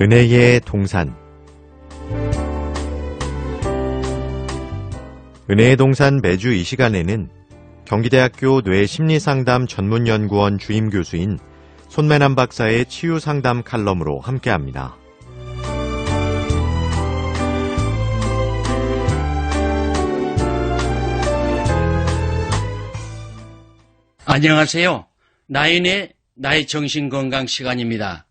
은혜의 동산 은혜의 동산 매주 이 시간에는 경기대학교 뇌심리상담 전문연구원 주임교수인 손매남 박사의 치유상담 칼럼으로 함께합니다. 안녕하세요. 나인의 나의 정신건강 시간입니다.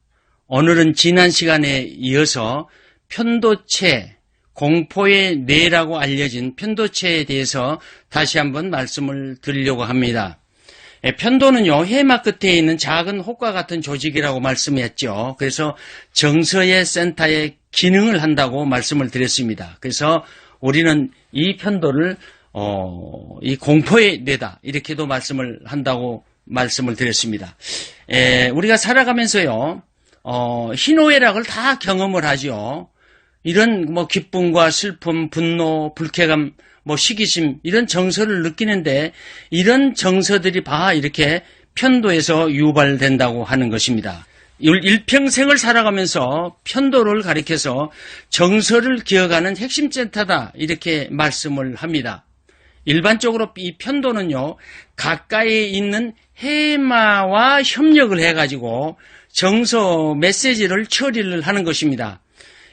오늘은 지난 시간에 이어서 편도체, 공포의 뇌라고 알려진 편도체에 대해서 다시 한번 말씀을 드리려고 합니다. 예, 편도는요, 해마 끝에 있는 작은 혹과 같은 조직이라고 말씀했죠. 그래서 정서의 센터의 기능을 한다고 말씀을 드렸습니다. 그래서 우리는 이 편도를 어, 이 공포의 뇌다 이렇게도 말씀을 한다고 말씀을 드렸습니다. 에, 우리가 살아가면서요, 어, 희노애락을 다 경험을 하죠. 이런 뭐 기쁨과 슬픔, 분노, 불쾌감, 뭐 시기심 이런 정서를 느끼는데 이런 정서들이 봐 이렇게 편도에서 유발된다고 하는 것입니다. 일평생을 살아가면서 편도를 가리켜서 정서를 기억하는 핵심 센터다 이렇게 말씀을 합니다. 일반적으로 이 편도는요, 가까이 있는 해마와 협력을 해가지고 정서 메시지를 처리를 하는 것입니다.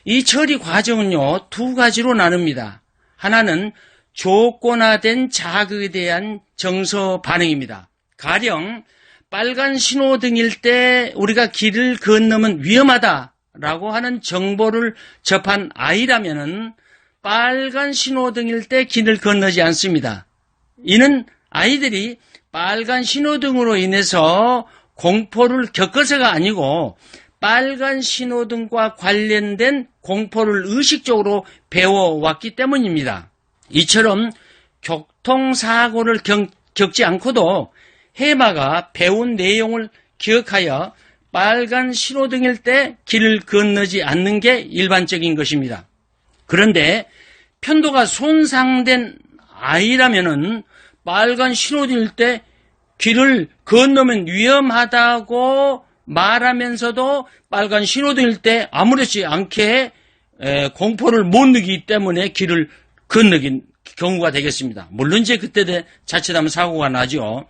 이 처리 과정은요, 두 가지로 나눕니다. 하나는 조건화된 자극에 대한 정서 반응입니다. 가령 빨간 신호등일 때 우리가 길을 건너면 위험하다라고 하는 정보를 접한 아이라면은 빨간 신호등일 때 길을 건너지 않습니다. 이는 아이들이 빨간 신호등으로 인해서 공포를 겪어서가 아니고 빨간 신호등과 관련된 공포를 의식적으로 배워왔기 때문입니다. 이처럼 교통사고를 겪, 겪지 않고도 해마가 배운 내용을 기억하여 빨간 신호등일 때 길을 건너지 않는 게 일반적인 것입니다. 그런데 편도가 손상된 아이라면은 빨간 신호등일 때 길을 건너면 위험하다고 말하면서도 빨간 신호등일 때 아무렇지 않게 공포를 못 느끼기 때문에 길을 건너긴 경우가 되겠습니다. 물론 이제 그때 자칫하면 사고가 나죠.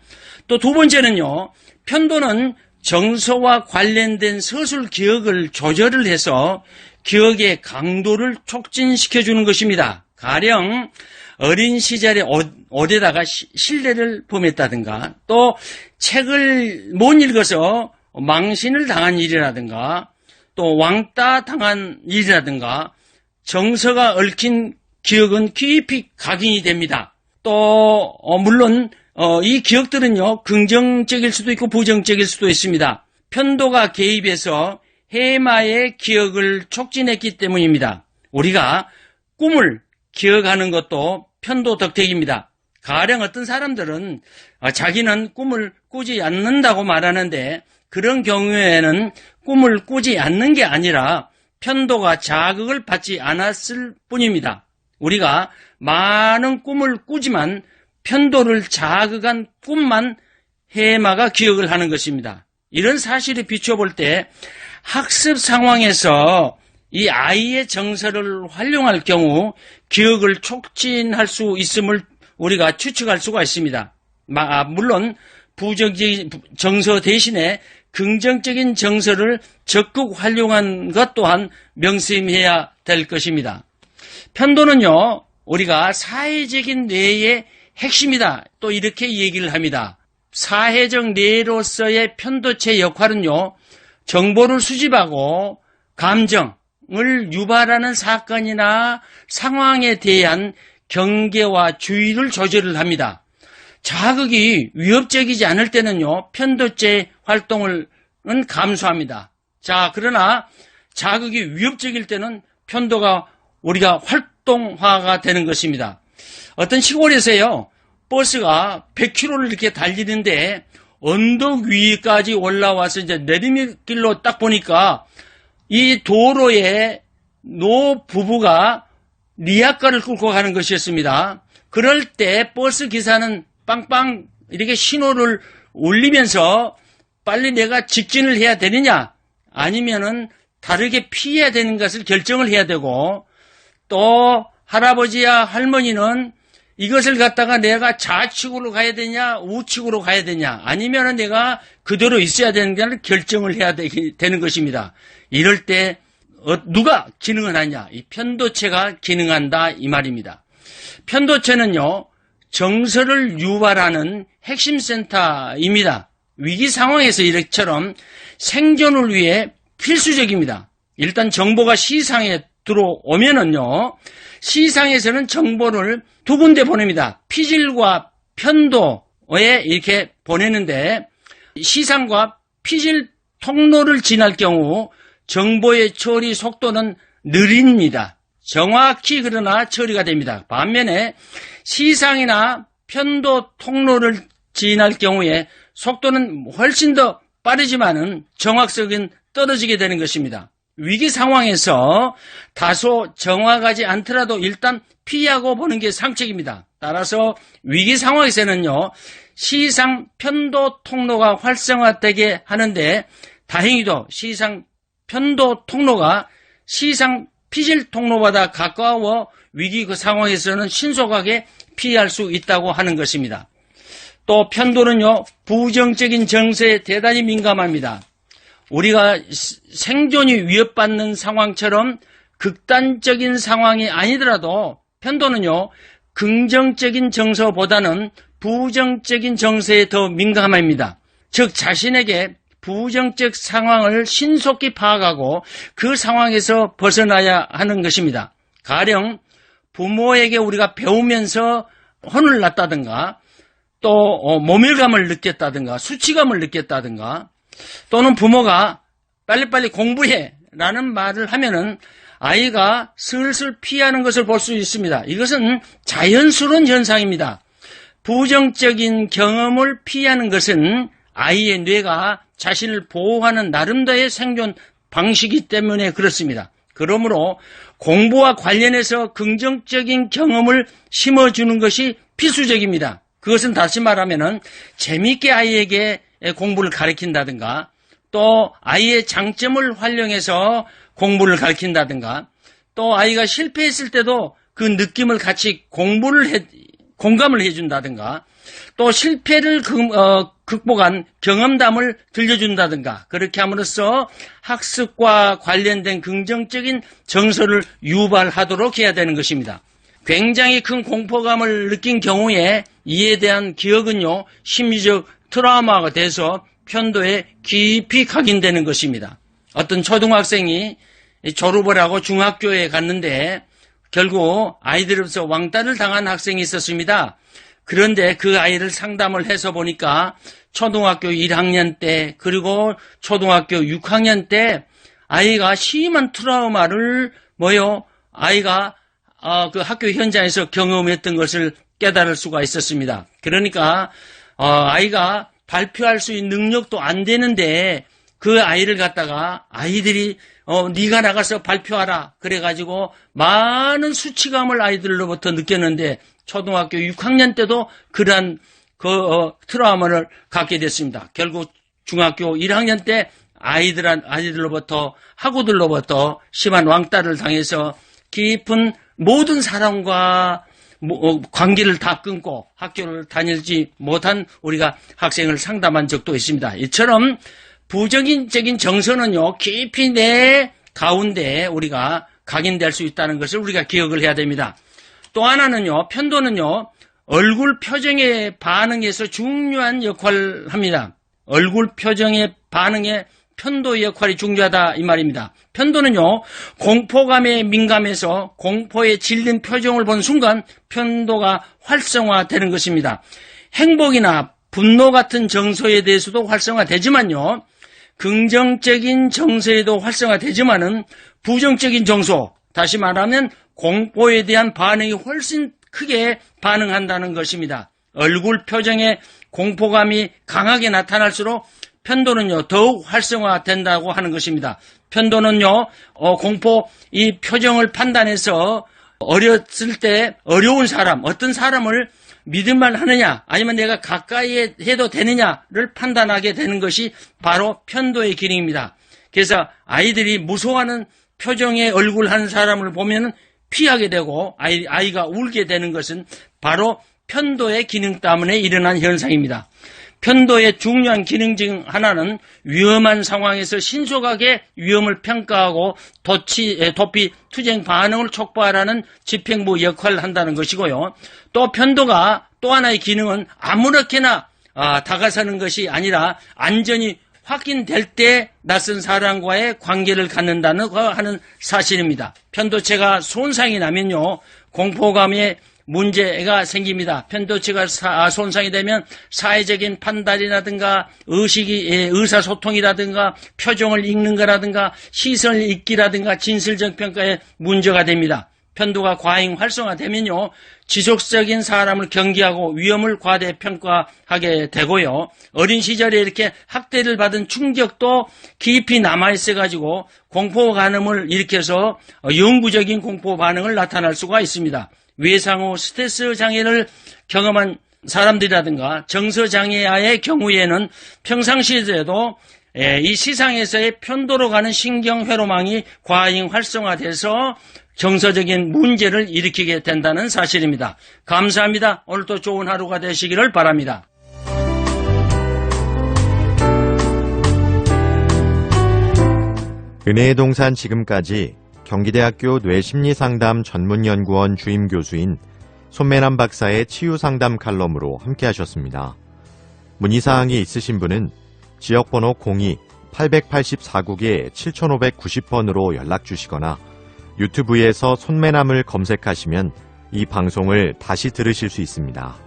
또 두 번째는요. 편도는 정서와 관련된 서술 기억을 조절을 해서 기억의 강도를 촉진시켜 주는 것입니다. 가령 어린 시절에 옷, 에다가 실내를 범했다든가 또 책을 못 읽어서 망신을 당한 일이라든가 또 왕따 당한 일이라든가 정서가 얽힌 기억은 깊이 각인이 됩니다. 또 어, 물론 어, 이 기억들은요 긍정적일 수도 있고 부정적일 수도 있습니다. 편도가 개입해서 해마의 기억을 촉진했기 때문입니다. 우리가 꿈을 기억하는 것도 편도 덕택입니다. 가령 어떤 사람들은 아, 자기는 꿈을 꾸지 않는다고 말하는데 그런 경우에는 꿈을 꾸지 않는 게 아니라 편도가 자극을 받지 않았을 뿐입니다. 우리가 많은 꿈을 꾸지만 편도를 자극한 꿈만 해마가 기억을 하는 것입니다. 이런 사실을 비춰볼 때 학습 상황에서 이 아이의 정서를 활용할 경우 기억을 촉진할 수 있음을 우리가 추측할 수가 있습니다. 아, 물론 부정적인 정서 대신에 긍정적인 정서를 적극 활용한 것 또한 명심해야 될 것입니다. 편도는요, 우리가 사회적인 뇌의 핵심이다. 또 이렇게 얘기를 합니다. 사회적 뇌로서의 편도체 역할은요, 정보를 수집하고 감정, 을 유발하는 사건이나 상황에 대한 경계와 주의를 조절을 합니다. 자극이 위협적이지 않을 때는요, 편도체 활동을 감소합니다. 자, 그러나 자극이 위협적일 때는 편도가 우리가 활동화가 되는 것입니다. 어떤 시골에서요, 버스가 100km를 이렇게 달리는데 언덕 위까지 올라와서 이제 내리막길로 딱 보니까 이 도로에 노 부부가 리아카를 끌고 가는 것이었습니다. 그럴 때 버스 기사는 빵빵 이렇게 신호를 울리면서 빨리 내가 직진을 해야 되느냐 아니면은 다르게 피해야 되는 것을 결정을 해야 되고 또 할아버지야 할머니는 이것을 갖다가 내가 좌측으로 가야 되냐 우측으로 가야 되냐 아니면 내가 그대로 있어야 되는가를 결정을 해야 되, 는 것입니다. 이럴 때 어, 누가 기능을 하냐 이 편도체가 기능한다 이 말입니다. 편도체는요 정서를 유발하는 핵심 센터입니다. 위기 상황에서 이렇처럼 생존을 위해 필수적입니다. 일단 정보가 시상에 들어오면은요, 시상에서는 정보를 두 군데 보냅니다. 피질과 편도에 이렇게 보내는데, 시상과 피질 통로를 지날 경우 정보의 처리 속도는 느립니다. 정확히 그러나 처리가 됩니다. 반면에 시상이나 편도 통로를 지날 경우에 속도는 훨씬 더 빠르지만은 정확성은 떨어지게 되는 것입니다. 위기 상황에서 다소 정확하지 않더라도 일단 피하고 보는 게 상책입니다. 따라서 위기 상황에서는요, 시상 편도 통로가 활성화되게 하는데 다행히도 시상 편도 통로가 시상 피질 통로보다 가까워 위기 그 상황에서는 신속하게 피할 수 있다고 하는 것입니다. 또 편도는요, 부정적인 정세에 대단히 민감합니다. 우리가 생존이 위협받는 상황처럼 극단적인 상황이 아니더라도 편도는요, 긍정적인 정서보다는 부정적인 정서에 더 민감합니다. 즉, 자신에게 부정적 상황을 신속히 파악하고 그 상황에서 벗어나야 하는 것입니다. 가령 부모에게 우리가 배우면서 혼을 났다든가 또 어, 모멸감을 느꼈다든가 수치감을 느꼈다든가 또는 부모가 빨리빨리 공부해 라는 말을 하면은 아이가 슬슬 피하는 것을 볼 수 있습니다. 이것은 자연스러운 현상입니다. 부정적인 경험을 피하는 것은 아이의 뇌가 자신을 보호하는 나름대로의 생존 방식이기 때문에 그렇습니다. 그러므로 공부와 관련해서 긍정적인 경험을 심어주는 것이 필수적입니다. 그것은 다시 말하면은 재미있게 아이에게 공부를 가르친다든가 또 아이의 장점을 활용해서 공부를 가르친다든가 또 아이가 실패했을 때도 그 느낌을 같이 공부를 해, 공감을 해준다든가 또 실패를 극, 어, 극복한 경험담을 들려준다든가 그렇게 함으로써 학습과 관련된 긍정적인 정서를 유발하도록 해야 되는 것입니다. 굉장히 큰 공포감을 느낀 경우에 이에 대한 기억은요 심리적 트라우마가 돼서 편도에 깊이 각인되는 것입니다. 어떤 초등학생이 졸업을 하고 중학교에 갔는데 결국 아이들로서 왕따를 당한 학생이 있었습니다. 그런데 그 아이를 상담을 해서 보니까 초등학교 1학년 때 그리고 초등학교 6학년 때 아이가 심한 트라우마를 뭐요 아이가 어, 그 학교 현장에서 경험했던 것을 깨달을 수가 있었습니다. 그러니까 어, 아이가 발표할 수 있는 능력도 안 되는데 그 아이를 갖다가 아이들이 어, 네가 나가서 발표하라 그래가지고 많은 수치감을 아이들로부터 느꼈는데 초등학교 6학년 때도 그러한 그 어, 트라우마를 갖게 됐습니다. 결국 중학교 1학년 때 아이들 아이들로부터 학우들로부터 심한 왕따를 당해서 깊은 모든 사람과 관계를 다 끊고 학교를 다닐지 못한 우리가 학생을 상담한 적도 있습니다. 이처럼 부정적인 정서는요, 깊이 내 가운데 우리가 각인될 수 있다는 것을 우리가 기억을 해야 됩니다. 또 하나는요, 편도는요, 얼굴 표정의 반응에서 중요한 역할을 합니다. 얼굴 표정의 반응에 편도 역할이 중요하다 이 말입니다. 편도는요 공포감에 민감해서 공포에 질린 표정을 본 순간 편도가 활성화되는 것입니다. 행복이나 분노 같은 정서에 대해서도 활성화되지만요 긍정적인 정서에도 활성화되지만은 부정적인 정서 다시 말하면 공포에 대한 반응이 훨씬 크게 반응한다는 것입니다. 얼굴 표정에 공포감이 강하게 나타날수록 편도는요 더욱 활성화된다고 하는 것입니다. 편도는요 어, 공포 이 표정을 판단해서 어렸을 때 어려운 사람 어떤 사람을 믿을만 하느냐 아니면 내가 가까이 해도 되느냐를 판단하게 되는 것이 바로 편도의 기능입니다. 그래서 아이들이 무서워하는 표정의 얼굴 한 사람을 보면 피하게 되고 아이, 아이가 울게 되는 것은 바로 편도의 기능 때문에 일어난 현상입니다. 편도의 중요한 기능 중 하나는 위험한 상황에서 신속하게 위험을 평가하고 도치, 에, 도피 투쟁 반응을 촉발하는 집행부 역할을 한다는 것이고요. 또 편도가 또 하나의 기능은 아무렇게나 아, 다가서는 것이 아니라 안전이 확인될 때 낯선 사람과의 관계를 갖는다는 거 하는 사실입니다. 편도체가 손상이 나면요, 공포감의 문제가 생깁니다. 편도체가 사- 손상이 되면 사회적인 판단이라든가 의식이 예, 의사소통이라든가 표정을 읽는 거라든가 시선을 읽기라든가 진실적 평가에 문제가 됩니다. 편도가 과잉 활성화되면요, 지속적인 사람을 경계하고 위험을 과대평가하게 되고요, 어린 시절에 이렇게 학대를 받은 충격도 깊이 남아 있어 가지고 공포 반응을 일으켜서 영구적인 공포 반응을 나타날 수가 있습니다. 외상후 스트레스 장애를 경험한 사람들이라든가 정서 장애아의 경우에는 평상시에도 예, 이 시상에서의 편도로 가는 신경 회로망이 과잉 활성화돼서 정서적인 문제를 일으키게 된다는 사실입니다. 감사합니다. 오늘도 좋은 하루가 되시기를 바랍니다. 은혜의 동산 지금까지 경기대학교 뇌심리상담 전문연구원 주임 교수인 손매남 박사의 치유상담 칼럼으로 함께하셨습니다. 문의사항이 있으신 분은 지역번호 02-884국에 7590번으로 연락주시거나 유튜브에서 손매남을 검색하시면 이 방송을 다시 들으실 수 있습니다.